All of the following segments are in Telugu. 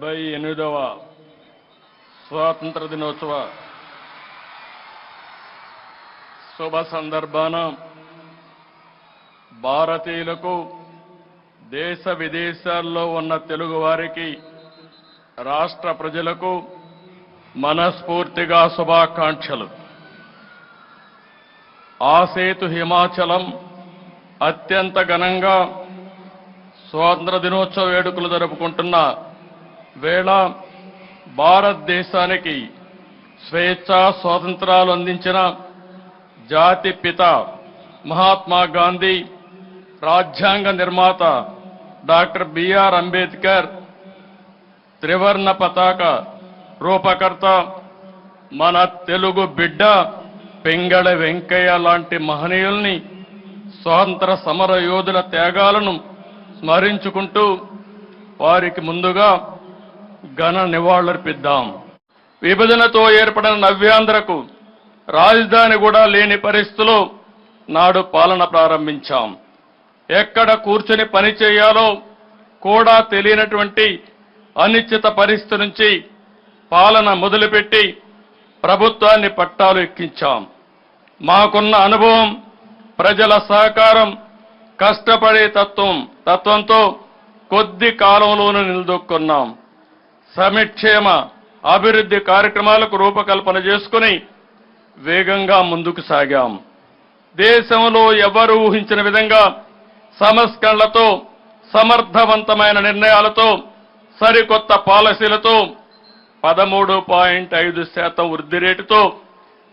డెబ్బై ఎనిమిదవ స్వాతంత్ర దినోత్సవ శుభ సందర్భాన భారతీయులకు దేశ విదేశాల్లో ఉన్న తెలుగు వారికి రాష్ట్ర ప్రజలకు మనస్ఫూర్తిగా శుభాకాంక్షలు. ఆసేతు హిమాచలం అత్యంత ఘనంగా స్వాతంత్ర దినోత్సవ వేడుకలు జరుపుకుంటున్న వేళ భారతదేశానికి స్వేచ్ఛ స్వాతంత్రాలు అందించిన జాతి పిత మహాత్మా గాంధీ రాజ్యాంగ నిర్మాత డాక్టర్ బిఆర్ అంబేద్కర్ త్రివర్ణ పతాక రూపకర్త మన తెలుగు బిడ్డ పెంగళ వెంకయ్య లాంటి మహనీయుల్ని స్వాతంత్ర సమర యోధుల త్యాగాలను స్మరించుకుంటూ వారికి ముందుగా ఘన నివాళులర్పిద్దాం. విభజనతో ఏర్పడిన నవ్యాంధ్రకు రాజధాని కూడా లేని పరిస్థితిలో నాడు పాలన ప్రారంభించాం. ఎక్కడ కూర్చొని పని చేయాలో కూడా తెలియనటువంటి అనిశ్చిత పరిస్థితి నుంచి పాలన మొదలుపెట్టి ప్రభుత్వాన్ని పట్టాలు ఎక్కించాం. మాకున్న అనుభవం ప్రజల సహకారం కష్టపడే తత్వం తత్వంతో కొద్ది కాలంలోనూ నిలదొక్కున్నాం. సమిక్షేమ అభివృద్ధి కార్యక్రమాలకు రూపకల్పన చేసుకుని వేగంగా ముందుకు సాగాం. దేశంలో ఎవరు ఊహించిన విధంగా సంస్కరణలతో సమర్థవంతమైన నిర్ణయాలతో సరికొత్త పాలసీలతో పదమూడు పాయింట్ ఐదు శాతం వృద్ధి రేటుతో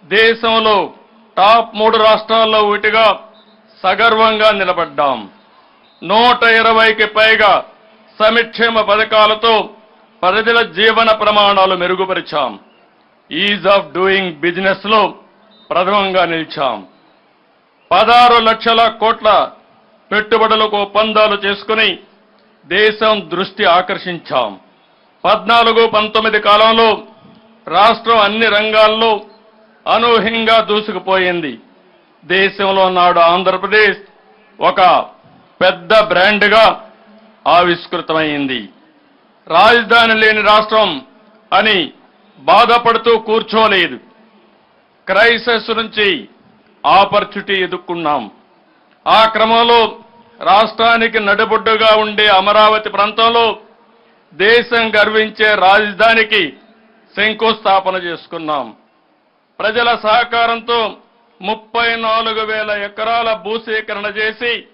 దేశంలో టాప్ మూడు రాష్ట్రాల్లో ఒకటిగా సగర్వంగా నిలబడ్డాం. నూట ఇరవైకి పైగా సమిక్షేమ పథకాలతో ప్రజల జీవన ప్రమాణాలు మెరుగుపరిచాం. ఈజ్ ఆఫ్ డూయింగ్ బిజినెస్లో ప్రథమంగా నిలిచాం. పదహారు లక్షల కోట్ల పెట్టుబడులకు ఒప్పందాలు చేసుకుని దేశం దృష్టి ఆకర్షించాం. పద్నాలుగు పంతొమ్మిది కాలంలో రాష్ట్రం అన్ని రంగాల్లో అనూహ్యంగా దూసుకుపోయింది. దేశంలో నాడు ఆంధ్రప్రదేశ్ ఒక పెద్ద బ్రాండ్గా ఆవిష్కృతమైంది. రాజధాని లేని రాష్ట్రం అని బాధపడుతూ కూర్చోలేదు. క్రైసిస్ నుంచి ఆపర్చునిటీ ఎదుర్కొన్నాం. ఆ క్రమంలో రాష్ట్రానికి నడిబొడ్డుగా ఉండే అమరావతి ప్రాంతంలో దేశం గర్వించే రాజధానికి శంకుస్థాపన చేసుకున్నాం. ప్రజల సహకారంతో ముప్పై నాలుగు వేల ఎకరాల భూసేకరణ చేసి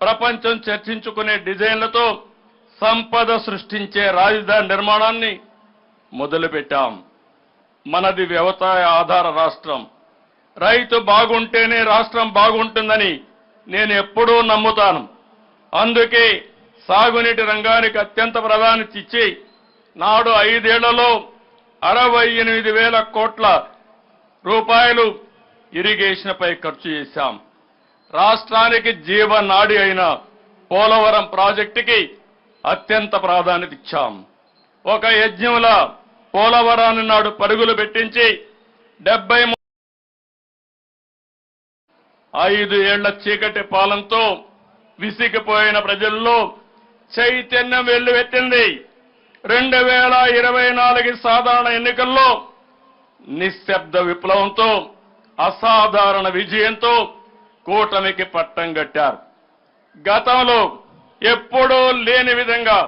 ప్రపంచం చర్చించుకునే డిజైన్లతో సంపద సృష్టించే రాజధాని నిర్మాణాన్ని మొదలుపెట్టాం. మనది వ్యవసాయ ఆధార రాష్ట్రం. రైతు బాగుంటేనే రాష్ట్రం బాగుంటుందని నేను ఎప్పుడూ నమ్ముతాను. అందుకే సాగునీటి రంగానికి అత్యంత ప్రాధాన్యత ఇచ్చి నాడు ఐదేళ్ళలో అరవై ఎనిమిది వేల కోట్ల రూపాయలు ఇరిగేషన్పై ఖర్చు చేశాం. రాష్ట్రానికి జీవనాడి అయిన పోలవరం ప్రాజెక్టుకి అత్యంత ప్రాధాన్యత ఇచ్చాం. ఒక యజ్ఞంలా పోలవరాన్ని నాడు పరుగులు పెట్టించి డెబ్బై ఐదు ఏళ్ళ చీకటి పాలనతో విసిగిపోయిన ప్రజల్లో చైతన్యం వెల్లువెత్తింది. రెండు వేల ఇరవై నాలుగు సాధారణ ఎన్నికల్లో నిశ్శబ్ద విప్లవంతో అసాధారణ విజయంతో కూటమికి పట్టం కట్టారు. గతంలో ఎప్పుడూ లేని విధంగా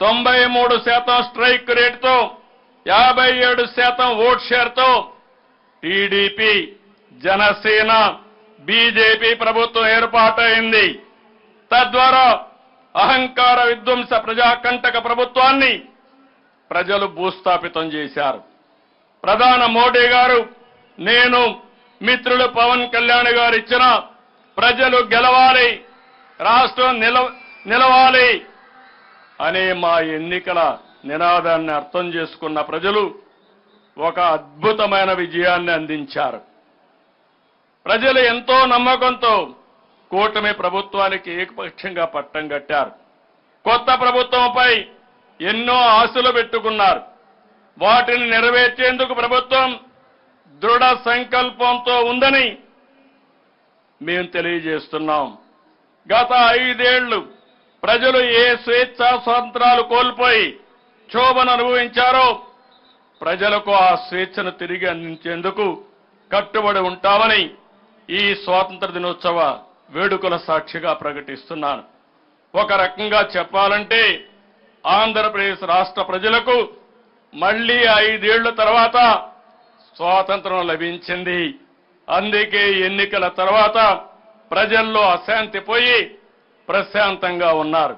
తొంభై మూడు శాతం స్ట్రైక్ రేటుతో యాభై ఏడు శాతం ఓట్ షేర్తో టీడీపీ జనసేన బీజేపీ ప్రభుత్వం ఏర్పాటైంది. తద్వారా అహంకార విధ్వంస ప్రజాకంటక ప్రభుత్వాన్ని ప్రజలు భూస్థాపితం చేశారు. ప్రధాన మోడీ గారు నేను మిత్రులు పవన్ కళ్యాణ్ గారు ఇచ్చిన ప్రజలు గెలవాలి రాష్ట్రం నిల నిలవాలి అనే మా ఎన్నికల నినాదాన్ని అర్థం చేసుకున్న ప్రజలు ఒక అద్భుతమైన విజయాన్ని అందించారు. ప్రజలు ఎంతో నమ్మకంతో కూటమి ప్రభుత్వానికి ఏకపక్షంగా పట్టం కట్టారు. కొత్త ప్రభుత్వంపై ఎన్నో ఆశలు పెట్టుకున్నారు. వాటిని నెరవేర్చేందుకు ప్రభుత్వం దృఢ సంకల్పంతో ఉందని మేము తెలియజేస్తున్నాం. గత ఐదేళ్ళు ప్రజలు ఏ స్వేచ్ఛా స్వాతంత్రాలు కోల్పోయి క్షోభను అనుభవించారో ప్రజలకు ఆ స్వేచ్ఛను తిరిగి అందించేందుకు కట్టుబడి ఉంటామని ఈ స్వాతంత్ర దినోత్సవ వేడుకల సాక్షిగా ప్రకటిస్తున్నాను. ఒక రకంగా చెప్పాలంటే ఆంధ్రప్రదేశ్ రాష్ట్ర ప్రజలకు మళ్ళీ ఐదేళ్ళ తర్వాత స్వాతంత్రం లభించింది. అందుకే ఎన్నికల తర్వాత ప్రజల్లో అశాంతి పోయి ప్రశాంతంగా ఉన్నారు.